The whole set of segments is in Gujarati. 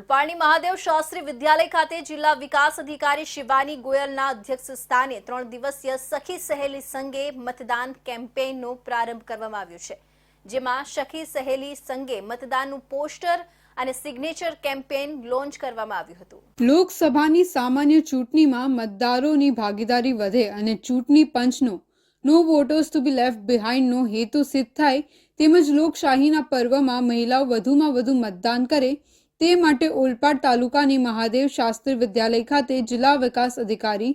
ઓલપાડની મહાદેવ શાસ્ત્રી વિદ્યાલય ખાતે જિલ્લા વિકાસ અધિકારી શિવાની ગોયલના અધ્યક્ષ સ્થાને ત્રણ દિવસીય સખી સહેલી સંઘે મતદાન કેમ્પેઇનનો પ્રારંભ કરવામાં આવ્યો છે, જેમાં સખી સહેલી સંઘે મતદાનનું પોસ્ટર અને સિગ્નેચર કેમ્પેઇન લોન્ચ કરવામાં આવ્યું હતું. લોકસભાની સામાન્ય ચૂંટણીમાં મતદારોની ભાગીદારી વધે અને ચૂંટણી પંચનો, no voters to be left બિહાઇન્ડનો હેતુ સિદ્ધ થાય, તેમજ લોકશાહીના પર્વમાં મહિલાઓ વધુમાં વધુ મતદાન કરે તે માટે ઓલપાડ તાલુકાની મહાદેવ શાસ્ત્રી વિદ્યાલય ખાતે જિલ્લા વિકાસ અધિકારી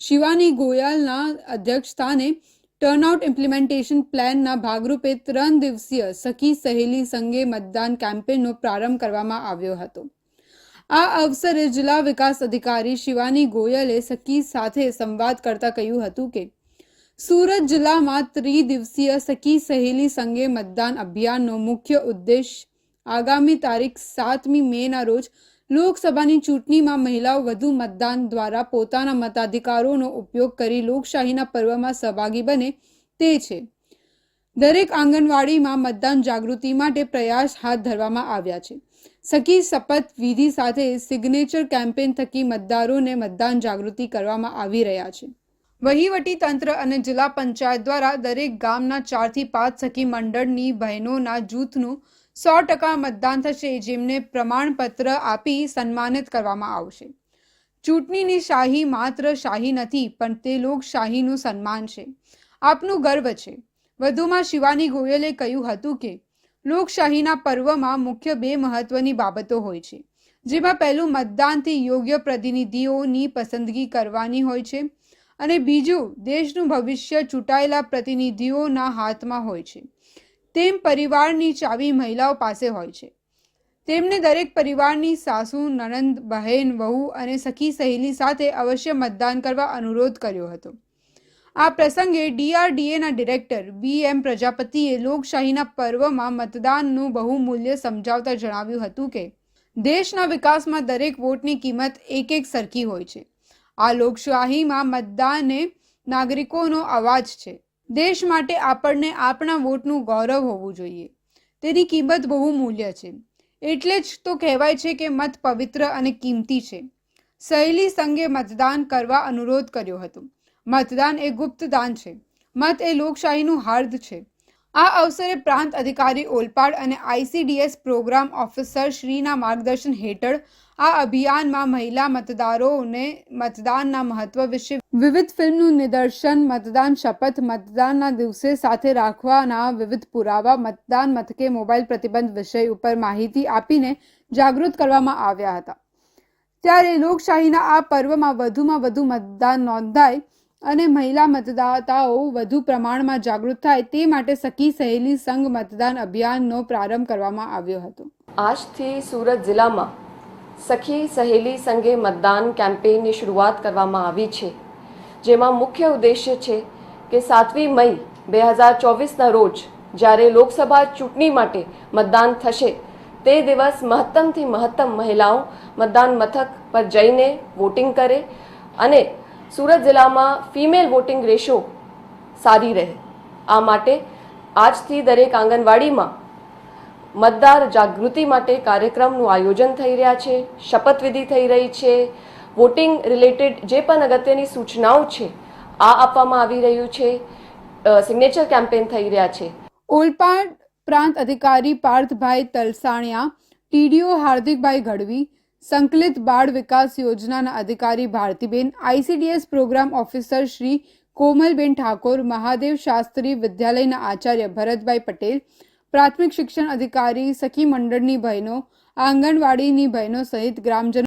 શિવાની ગોયલના અધ્યક્ષ સ્થાને ટર્નઆઉટ ઇમ્પ્લિમેન્ટેશન પ્લાનના ભાગરૂપે ત્રણ દિવસીય સખી સહેલી સંઘે મતદાન કેમ્પેનનો પ્રારંભ કરવામાં આવ્યો હતો. આ અવસરે જિલ્લા વિકાસ અધિકારી શિવાની ગોયલે સખી સાથે સંવાદ કરતા કહ્યું હતું કે, સુરત જિલ્લામાં ત્રિદિવસીય સખી સહેલી સંઘે મતદાન અભિયાનનો મુખ્ય ઉદ્દેશ આગામી તારીખ સાતમી મેના રોજ લોકસભાની ચૂંટણીમાં મહિલાઓ વધુ મતદાન દ્વારા પોતાના મતાધિકારોનો ઉપયોગ કરી લોકશાહીના પર્વમાં સહભાગી બને તે છે. દરેક આંગણવાડીમાં મતદાન જાગૃતિ માટે પ્રયાસ હાથ ધરવામાં આવ્યા છે. સખી શપથ વિધિ સાથે સિગ્નેચર કેમ્પેન થકી મતદારોને મતદાન જાગૃતિ કરવામાં આવી રહ્યા છે. વહીવટી તંત્ર અને જિલ્લા પંચાયત દ્વારા દરેક ગામના ચારથી પાંચ સખી મંડળની બહેનોના જૂથનું સો ટકા મતદાન થશે જેમને પ્રમાણપત્ર આપી સન્માનિત કરવામાં આવશે. ચૂંટણીની શાહી માત્ર શાહી નથી, પણ તે લોકશાહીનું સન્માન છે. આપનું ગર્વ છે. વધુમાં શિવાની ગોયલે કહ્યું હતું કે લોકશાહીના પર્વમાં મુખ્ય બે મહત્વની બાબતો હોય છે, જેમાં પહેલું મતદાનથી યોગ્ય પ્રતિનિધિઓની પસંદગી કરવાની હોય છે અને બીજું દેશનું ભવિષ્ય ચૂંટાયેલા પ્રતિનિધિઓના હાથમાં હોય છે. તેમ પરિવારની ચાવી મહિલાઓ પાસે હોય છે. તેમને દરેક પરિવારની સાસુ, નણંદ, બહેન, વહુ અને સખી સહેલી સાથે અવશ્ય મતદાન કરવા અનુરોધ કર્યો હતો. આ પ્રસંગે ડીઆરડીએના ડિરેક્ટર બી એમ પ્રજાપતિએ લોકશાહીના પર્વમાં મતદાનનું બહુમૂલ્ય સમજાવતા જણાવ્યું હતું કે, દેશના વિકાસમાં દરેક વોટની કિંમત એક એક સરખી હોય છે. આ લોકશાહીમાં મતદાન નાગરિકોનો અવાજ છે. દેશ માટે આપણને આપણા વોટનું ગૌરવ હોવું જોઈએ. તેની કિંમત બહુ મૂલ્ય છે. એટલે જ તો કહેવાય છે કે મત પવિત્ર અને કિંમતી છે. સહેલી સંઘે મતદાન કરવા અનુરોધ કર્યો હતો. મતદાન એ ગુપ્ત દાન છે. મત એ લોકશાહીનું હાર્દ છે. આ અવસરે પ્રાંત અધિકારી ઓલપાડ અને આઈસીડીએસ પ્રોગ્રામ ઓફિસર શ્રીના માર્ગદર્શન હેઠળ આ અભિયાનમાં મહિલા મતદારોને મતદાનના મહત્વ વિશે વિવિધ ફિલ્મનું નિદર્શન, મતદાન શપથ, મતદાનના દિવસે સાથે રાખવાના વિવિધ પુરાવા, મતદાન મથકે મોબાઈલ પ્રતિબંધ વિષય ઉપર માહિતી આપીને જાગૃત કરવામાં આવ્યા હતા. ત્યારે લોકશાહીના આ પર્વમાં વધુમાં વધુ મતદાન નોંધાય અને મહિલા મતદાતાઓ વધુ પ્રમાણમાં જાગૃત થાય તે માટે સખી સહેલી સંઘ મતદાન અભિયાનનો પ્રારંભ કરવામાં આવ્યો હતો. આજથી સુરત જિલ્લામાં સખી સહેલી સંઘે મતદાન કેમ્પેઇનની શરૂઆત કરવામાં આવી છે. જેમાં મુખ્ય ઉદ્દેશ્ય છે કે સાતમી મઈ બે હજાર ચોવીસના રોજ જ્યારે લોકસભા ચૂંટણી માટે મતદાન થશે, તે દિવસ મહત્તમથી મહત્તમ મહિલાઓ મતદાન મથક પર જઈને વોટિંગ કરે અને સુરત જિલ્લામાં ફિમેલ વોટિંગ રેશો સારી રહે. આ માટે આજથી દરેક આંગણવાડીમાં મતદાર જાગૃતિ માટે કાર્યક્રમનું આયોજન થઈ રહ્યા છે, શપથવિધિ થઈ રહી છે. વોટિંગ રિલેટેડ જે પણ અગત્યની સૂચનાઓ છે, આ આપવામાં આવી રહ્યું છે. સિગ્નેચર કેમ્પેન થઈ રહ્યા છે. ઓલપાડ પ્રાંત અધિકારી પાર્થભાઈ તલસાણિયા, ટીડીઓ હાર્દિકભાઈ ગઢવી સંકલિત બાળ વિકાસ યોજનાના અધિકારી Bhartiben, ICDS programme officer Shri Komalben Thakor, Mahadev Shastri વિદ્યાલયના આચાર્ય ભરતભાઈ પટેલ, પ્રાથમિક શિક્ષણ અધિકારી સખી મંડળની બહેનો, આંગણવાડીની બહેનો સહિત ગ્રામજનો